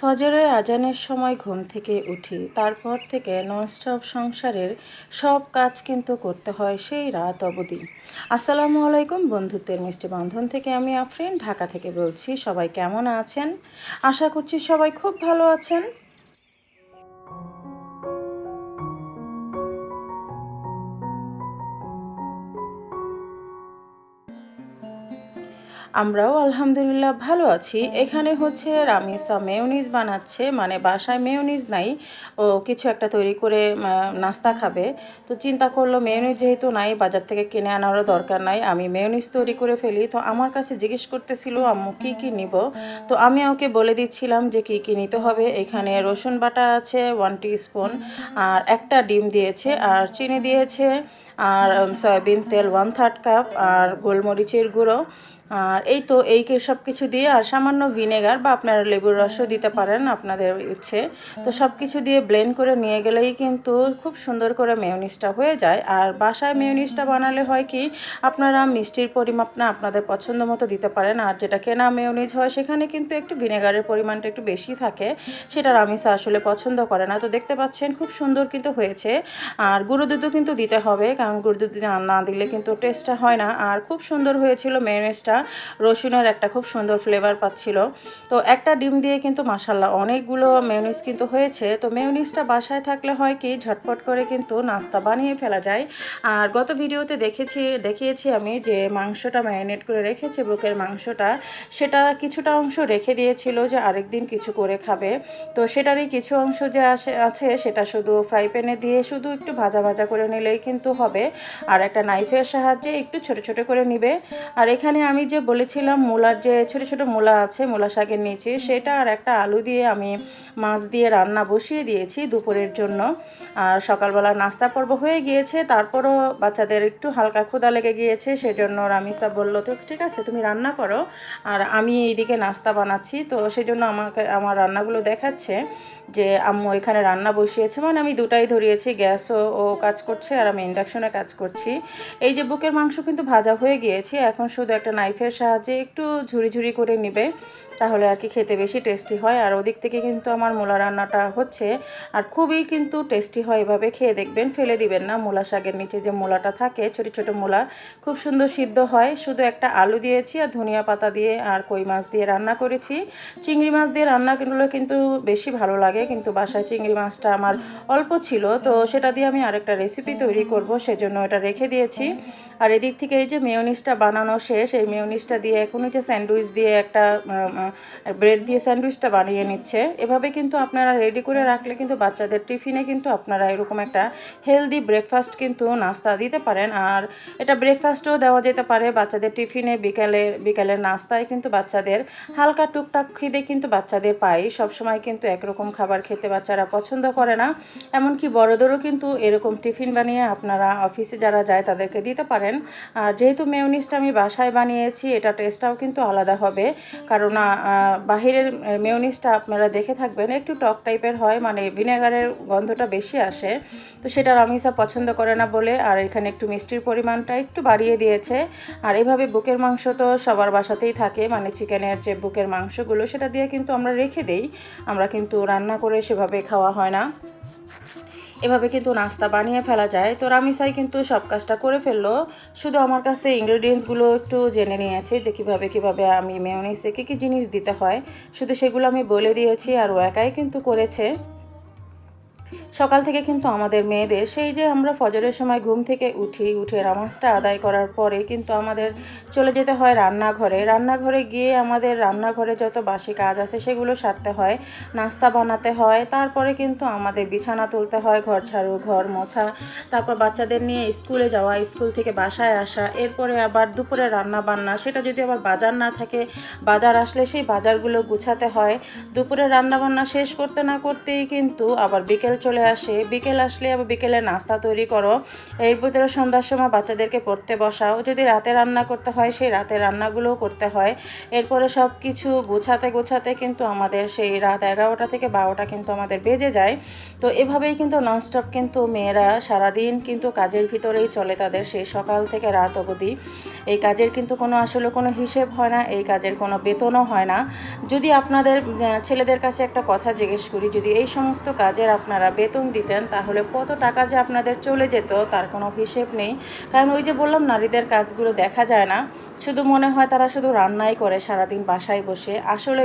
ফজরের আজানের সময় ঘুম থেকে উঠি। তারপর থেকে ননস্টপ সংসারের সব কাজ কিন্তু করতে হয় সেই রাত অবধি। আসসালামু আলাইকুম বন্ধুত্বের মিষ্টি বন্ধন থেকে আমি আফরিন, ঢাকা থেকে বলছি সবাই কেমন আছেন? আশা করছি সবাই খুব ভালো আছেন। আমরাও আলহামদুলিল্লাহ ভালো আছি। এখানে হচ্ছে রামিসা মেয়নিজ বানাচ্ছে মানে বাসায় মেয়নিজ নাই, ও কিছু একটা তৈরি করে নাস্তা খাবে। তো চিন্তা করল মেয়নিজ যেহেতু নাই, বাজার থেকে কিনে আনারও দরকার নাই, আমি মেয়নিজ তৈরি করে ফেলি। তো আমার কাছে জিজ্ঞেস করতেছিল, আম্মু, কী কী নিব? তো আমি ওকে বলে দিচ্ছিলাম যে কী কী নিতে হবে। এখানে রসুন বাটা আছে ওয়ান স্পুন আর একটা ডিম দিয়েছে, আর চিনি দিয়েছে, আর সয়াবিন তেল ওয়ান থার্ড কাপ আর গোলমরিচের গুঁড়ো আর এই তো, এই সব কিছু দিয়ে, আর সামান্য ভিনেগার বা আপনারা লেবুর রসও দিতে পারেন আপনাদের ইচ্ছে। তো সব কিছু দিয়ে ব্লেন্ড করে নিয়ে গেলেই কিন্তু খুব সুন্দর করে মেয়নিসটা হয়ে যায়। আর বাসায় মেয়নিসটা বানালে হয় কি, আপনারা মিষ্টির পরিমাপ না আপনাদের পছন্দ মতো দিতে পারেন। আর যেটা কেনা মেয়নিজ হয়, সেখানে কিন্তু একটু ভিনেগারের পরিমাণটা একটু বেশি থাকে। সেটা রামিসা আসলে পছন্দ করে না। তো দেখতে পাচ্ছেন, খুব সুন্দর কিন্তু হয়েছে। আর গুঁড়ো দুধও কিন্তু দিতে হবে, কারণ গুঁড়ো দুধ না- দিলে কিন্তু টেস্টটা হয় না। আর খুব সুন্দর হয়েছিল মেয়নিজটা রসুনের একটা খুব সুন্দর ফ্লেভার পাচ্ছিল। তো একটা ডিম দিয়ে কিন্তু মাসাল্লাহ অনেকগুলো মেয়নিজ কিন্তু হয়েছে। তো মেয়নিজটা বাসায় থাকলে হয় কি, ঝটপট করে কিন্তু নাস্তা বানিয়ে ফেলা যায়। আর গত ভিডিওতে দেখেছি, দেখিয়েছি আমি যে মাংসটা ম্যারিনেট করে রেখেছি, বুকের মাংসটা, সেটা কিছুটা অংশ রেখে দিয়েছিল যে আরেকদিন কিছু করে খাবে। তো সেটারই কিছু অংশ যে আসে, আছে, সেটা শুধু ফ্রাই প্যানে দিয়ে শুধু একটু ভাজা ভাজা করে নিলেই কিন্তু হবে। আর একটা নাইফের সাহায্যে একটু ছোট ছোট করে নিবে। আর এখানে আমি যে বলেছিলাম মূলার যে ছোট ছোট মূলা আছে, মূলা শাকের নিচে, সেটা আর একটা আলু দিয়ে আমি মাছ দিয়ে রান্না বসিয়ে দিয়েছি দুপুরের জন্য। আর সকালবেলা নাস্তা পর্ব হয়ে গিয়েছে, তারপরও বাচ্চাদের একটু হালকা ক্ষুদা লেগে গিয়েছে, সেজন্য রামিসা বলল, তো ঠিক আছে, তুমি রান্না করো। আর আমি এইদিকে নাস্তা বানাচ্ছি, তো সেজন্য আমাকে, আমার রান্নাগুলো দেখাচ্ছে যে আম্মু এখানে রান্না বসিয়েছে। মানে আমি দুটাই ধরিয়েছি, গ্যাসও ও কাজ করছে আর আমি ইন্ডাকশনে কাজ করছি। এই যে বুকের মাংস কিন্তু ভাজা হয়ে গিয়েছে, এখন শুধু একটা নাইফের সাহায্যে একটু ঝুরি ঝুরি করে নিবে, তাহলে আর কি খেতে বেশি টেস্টি হয়। আর ওদিক থেকে কিন্তু আমার মূলা রান্নাটা হচ্ছে, আর খুবই কিন্তু টেস্টি হয় এভাবে খেয়ে দেখবেন, ফেলে দিবেন না। মূলা শাকের নিচে যে মূলাটা থাকে, ছোটো ছোটো মূলা, খুব সুন্দর সিদ্ধ হয়। শুধু একটা আলু দিয়েছি আর ধনিয়া পাতা দিয়ে আর কই মাছ দিয়ে রান্না করেছি। চিংড়ি মাছ দিয়ে রান্না কিন্তু বেশি ভালো লাগে, কিন্তু বাসায় চিংড়ি মাছটা আমার অল্প ছিল, তো সেটা দিয়ে আমি আরেকটা রেসিপি তৈরি করব, সেজন্য এটা রেখে দিয়েছি। আর এদিক থেকে এই যে মেয়নিসটা বানানো শেষ, এই মেয়নিসটা দিয়ে, এখন যে স্যান্ডউইচ দিয়ে একটা ব্রেড দিয়ে স্যান্ডউইচটা বানিয়ে নিচ্ছে। এভাবে কিন্তু আপনারা রেডি করে রাখলে কিন্তু বাচ্চাদের টিফিনে কিন্তু আপনারা এরকম একটা হেলদি ব্রেকফাস্ট কিন্তু নাস্তা দিতে পারেন। আর এটা ব্রেকফাস্টও দেওয়া যেতে পারে। বাচ্চাদের টিফিনে বিকালের বিকালের নাস্তায় কিন্তু বাচ্চাদের হালকা টুকটাক খিদে কিন্তু বাচ্চাদের পাই সবসময় কিন্তু একরকম খাবার খেতে বাচ্চারা পছন্দ করে না। এমনকি বড়দেরও কিন্তু এরকম টিফিন বানিয়ে আপনারা অফিসে যারা যায় তাদেরকে দিতে পারেন। আর যেহেতু মেয়নিসটা আমি বাসায় বানিয়েছি এটা টেস্টটাও কিন্তু আলাদা হবে। কারণ বাহিরের মেয়নিসটা আপনারা দেখে থাকবেন, একটু টক টাইপের হয় মানে ভিনেগারের গন্ধটা বেশি আসে। তো সেটা রামিসা পছন্দ করে না বলে, আর এখানে একটু মিষ্টির পরিমাণটা একটু বাড়িয়ে দিয়েছে। আর এভাবে বুকের মাংস তো সবার বাসাতেই থাকে মানে চিকেনের যে বুকের মাংসগুলো, সেটা দিয়ে কিন্তু আমরা রেখে দেই। আমরা কিন্তু রান্না করে সেভাবে খাওয়া হয় না। এভাবে কিন্তু নাস্তা বানিয়ে ফেলা যায়। তো রামিসাই কিন্তু সব কাজটা করে ফেলল। শুধু আমার কাছে ইনগ্রেডিয়েন্টসগুলো একটু জেনে নিয়েছে যে কীভাবে কীভাবে আমি মেয়নিসে কী কী জিনিস দিতে হয়। শুধু সেগুলো আমি বলে দিয়েছি আর ও একাই কিন্তু করেছে। সকাল থেকে কিন্তু আমাদের মেয়েদের সেই যে আমরা ফজরের সময় ঘুম থেকে উঠি, উঠে নামাজটা আদায় করার পরে কিন্তু আমাদের চলে যেতে হয় রান্নাঘরে। রান্নাঘরে গিয়ে আমাদের রান্নাঘরে যত বাসি কাজ আছে সেগুলো সারতে হয়, নাস্তা বানাতে হয়, তারপরে কিন্তু আমাদের বিছানা তুলতে হয়, ঘর ঝাড়ু, ঘর মোছা, তারপর বাচ্চাদের নিয়ে স্কুলে যাওয়া, স্কুল থেকে বাসায় আসা, এরপরে আবার দুপুরে রান্না বান্না সেটা যদি আবার বাজার না থাকে, বাজার আসলে সেই বাজারগুলো গুছাতে হয়। দুপুরে রান্না বান্না শেষ করতে না করতেই কিন্তু আবার বিকেল চলে আসে, বিকেল আসলে আবার বিকেলে নাস্তা তৈরি করো। এর ভিতরে সন্ধ্যার সময় বাচ্চাদেরকে পড়তে বসাও। যদি রাতে রান্না করতে হয়, সেই রাতে রান্নাগুলোও করতে হয়। এরপরে সব কিছু গোছাতে গোছাতে কিন্তু আমাদের সেই রাত এগারোটা থেকে বারোটা কিন্তু আমাদের বেজে যায়। তো এভাবেই কিন্তু ননস্টপ কিন্তু মেয়েরা সারাদিন কিন্তু কাজের ভিতরেই চলে তাদের সেই সকাল থেকে রাত অবধি। এই কাজের কিন্তু কোনো আসলে কোনো হিসেব হয় না, এই কাজের কোনো বেতনও হয় না। যদি আপনাদের ছেলেদের কাছে একটা কথা জিজ্ঞেস করি, যদি এই সমস্ত কাজের আপনারা বেতন দিতেন, তাহলে কত টাকা যে আপনাদের চলে যেত, তার কোনো হিসেব নেই। কারণ ওই যে বললাম, নারীদের কাজগুলো দেখা যায় না। শুধু মনে হয় তারা শুধু রান্নাই করে সারাদিন বাসায় বসে। আসলে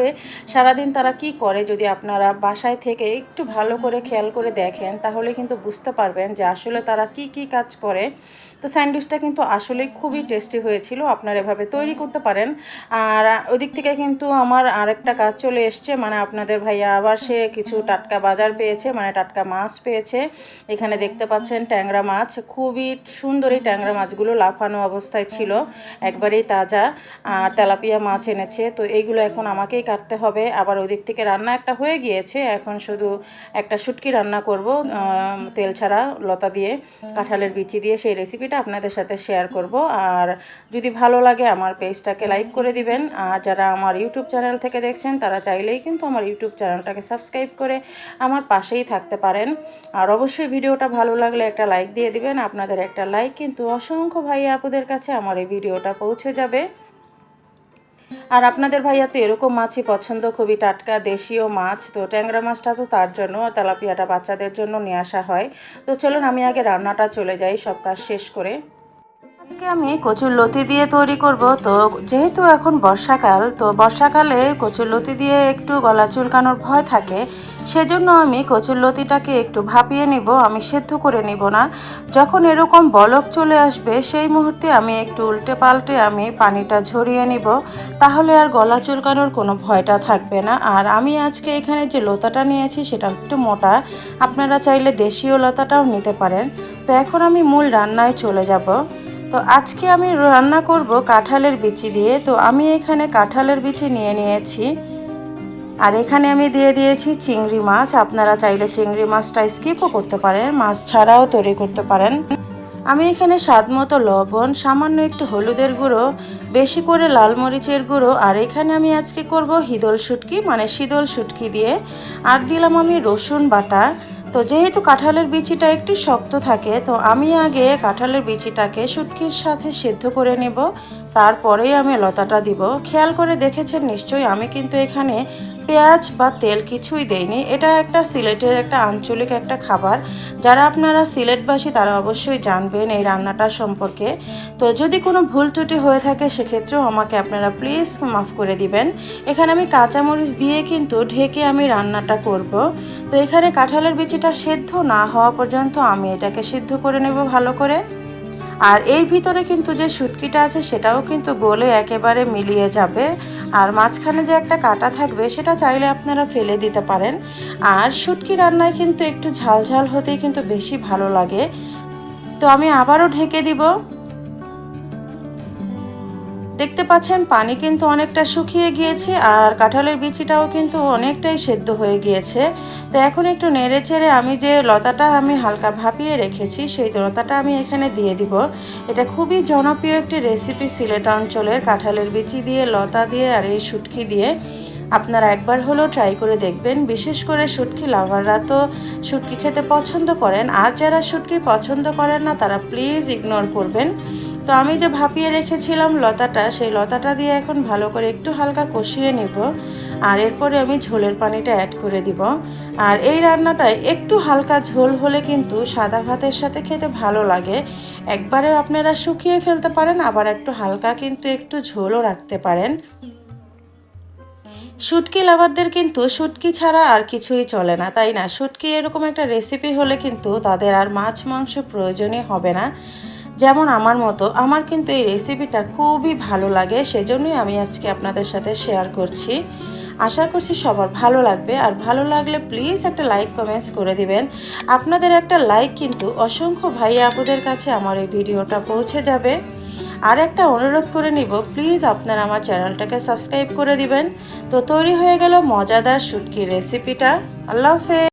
সারাদিন তারা কি করে যদি আপনারা বাসায় থেকে একটু ভালো করে খেয়াল করে দেখেন, তাহলে কিন্তু বুঝতে পারবেন যে আসলে তারা কি কি কাজ করে। তো স্যান্ডউইচটা কিন্তু আসলেই খুবই টেস্টি হয়েছিল, আপনারা এভাবে তৈরি করতে পারেন। আর ওদিক থেকে কিন্তু আমার আরেকটা কাজ চলে এসছে মানে আপনাদের ভাইয়া আবার সে কিছু টাটকা বাজার পেয়েছে মানে টাটকা মাছ পেয়েছে। এখানে দেখতে পাচ্ছেন ট্যাংরা মাছ। খুবই সুন্দর এই ট্যাংরা মাছগুলো লাফানো অবস্থায় ছিল। একবারেই তাজা। আর তেলাপিয়া মাছ এনেছে। তো এইগুলো এখন আমাকেই কাটতে হবে। আবার ওদিক থেকে রান্না একটা হয়ে গিয়েছে। এখন শুধু একটা শুটকি রান্না করব তেল ছাড়া লতা দিয়ে, কাঁঠালের বিচি দিয়ে। সেই রেসিপিটা আপনাদের সাথে শেয়ার করব। আর যদি ভালো লাগে আমার পেজটাকে লাইক করে দিবেন। আর যারা আমার ইউটিউব চ্যানেল থেকে দেখছেন, তারা চাইলেই কিন্তু আমার ইউটিউব চ্যানেলটাকে সাবস্ক্রাইব করে আমার পাশেই থাকতে পারেন। আর অবশ্যই ভিডিওটা ভালো লাগলে একটা লাইক দিয়ে দিবেন। আপনাদের একটা লাইক কিন্তু অসংখ্য ভাই আপুদের কাছে আমার এই ভিডিওটা পৌঁছে যাবে। আর আপনাদের ভাইয়া তো এরকম মাছই পছন্দ, খুবই টাটকা দেশীয় মাছ। তো ট্যাংরা মাছটা তো তার জন্য আর তেলাপিয়াটা বাচ্চাদের জন্য নিয়ে আসা হয়। তো চলুন আমি আগে রান্নাটা চলে যাই, সব কাজ শেষ করে। আজকে আমি কচুর লতি দিয়ে তৈরি করব। তো যেহেতু এখন বর্ষাকাল, তো বর্ষাকালে কচুর লতি দিয়ে একটু গলা চুলকানোর ভয় থাকে, সেজন্য আমি কচুর লতিটাকে একটু ভাপিয়ে নিব, আমি সেদ্ধ করে নিব না। যখন এরকম বলক চলে আসবে, সেই মুহূর্তে আমি একটু উল্টে পাল্টে আমি পানিটা ঝরিয়ে নিব। তাহলে আর গলা চুলকানোর কোনো ভয়টা থাকবে না। আর আমি আজকে এখানে যে লতাটা নিয়েছি, সেটা একটু মোটা। আপনারা চাইলে দেশীয় লতাটাও নিতে পারেন। তো এখন আমি মূল রান্নায় চলে যাব। তো আজকে আমি রান্না করব কাঁঠালের বিচি দিয়ে। তো আমি এখানে কাঁঠালের বিচি নিয়ে নিয়েছি। আর এখানে আমি দিয়ে দিয়েছি চিংড়ি মাছ। আপনারা চাইলে চিংড়ি মাছটা স্কিপও করতে পারেন, মাছ ছাড়াও তৈরি করতে পারেন। আমি এখানে স্বাদ মতো লবণ, সামান্য একটু হলুদের গুঁড়ো, বেশি করে লাল মরিচের গুঁড়ো, আর এখানে আমি আজকে করব হিদল শুটকি মানে শীতল শুটকি দিয়ে। আর দিলাম আমি রসুন বাটা। তো যেহেতু কাঁঠালের বিচিটা একটু শক্ত থাকে, তো আমি আগে কাঁঠালের বিচিটাকে শুটকির সাথে সেদ্ধ করে নেব। তারপরেই আমি লতাটা দিব। খেয়াল করে দেখেছেন নিশ্চয়ই আমি কিন্তু এখানে পেঁয়াজ বা তেল কিছুই দেইনি। এটা একটা সিলেটের একটা আঞ্চলিক একটা খাবার। যারা আপনারা সিলেটবাসী তারা অবশ্যই জানবেন এই রান্নাটা সম্পর্কে। তো যদি কোনো ভুল ত্রুটি হয়ে থাকে সেক্ষেত্রেও আমাকে আপনারা প্লিজ মাফ করে দিবেন। এখানে আমি কাঁচামরিচ দিয়ে কিন্তু ঢেকে আমি রান্নাটা করব। তো এখানে কাঁঠালের বিচিটা সেদ্ধ না হওয়া পর্যন্ত আমি এটাকে সিদ্ধ করে নেব ভালো করে। আর এর ভিতরে কিন্তু যে শুটকিটা আছে সেটাও কিন্তু গোলে একেবারে মিলিয়ে যাবে। আর মাঝখানে যে একটা কাটা থাকবে সেটা চাইলে আপনারা ফেলে দিতে পারেন। আর শুটকি রান্নায় কিন্তু একটু ঝাল ঝাল হতেই কিন্তু বেশি ভালো লাগে। তো আমি আবারও ঢেকে দিব। দেখতে পাচ্ছেন, পানি কিন্তু অনেকটা শুকিয়ে গিয়েছে আর কাঁঠালের বিচিটাও কিন্তু অনেকটাই সেদ্ধ হয়ে গিয়েছে। তো এখন একটু নেড়ে চেড়ে আমি যে লতাটা আমি হালকা ভাপিয়ে রেখেছি, সেই লতাটা আমি এখানে দিয়ে দিব। এটা খুবই জনপ্রিয় একটি রেসিপি সিলেট অঞ্চলের কাঁঠালের বিচি দিয়ে, লতা দিয়ে আর এই শুটকি দিয়ে। আপনারা একবার হলেও ট্রাই করে দেখবেন। বিশেষ করে শুটকি লাভাররা তো শুটকি খেতে পছন্দ করেন। আর যারা শুটকি পছন্দ করেন না, তারা প্লিজ ইগনোর করবেন। তো আমি যে ভাপিয়ে রেখেছিলাম লতাটা, সেই লতাটা দিয়ে এখন ভালো করে একটু হালকা কষিয়ে নিব। আর এরপরে আমি ঝোলের পানিটা অ্যাড করে দিব। আর এই রান্নাটায় একটু হালকা ঝোল হলে কিন্তু সাদা ভাতের সাথে খেতে ভালো লাগে। একবারে আপনারা শুকিয়ে ফেলতে পারেন, আবার একটু হালকা কিন্তু একটু ঝোলও রাখতে পারেন। শুটকি লাভারদের কিন্তু শুটকি ছাড়া আর কিছুই চলে না, তাই না? শুটকি এরকম একটা রেসিপি হলে কিন্তু তাদের আর মাছ, মাংস প্রয়োজনই হবে না। যেমন আমার মতো, আমার কিন্তু এই রেসিপিটা খুবই ভালো লাগে, সেজন্যই আমি আজকে আপনাদের সাথে শেয়ার করছি। আশা করছি সবার ভালো লাগবে, আর ভালো লাগলে প্লিজ একটা লাইক কমেন্টস করে দিবেন। আপনাদের একটা লাইক কিন্তু অসংখ্য ভাই আপুদের কাছে আমার এই ভিডিওটা পৌঁছে যাবে। আর একটা অনুরোধ করে নিব প্লিজ আপনারা আমার চ্যানেলটাকে সাবস্ক্রাইব করে দিবেন। তো তৈরি হয়ে গেল মজাদার শুটকির রেসিপিটা আল্লাহ হাফেজ।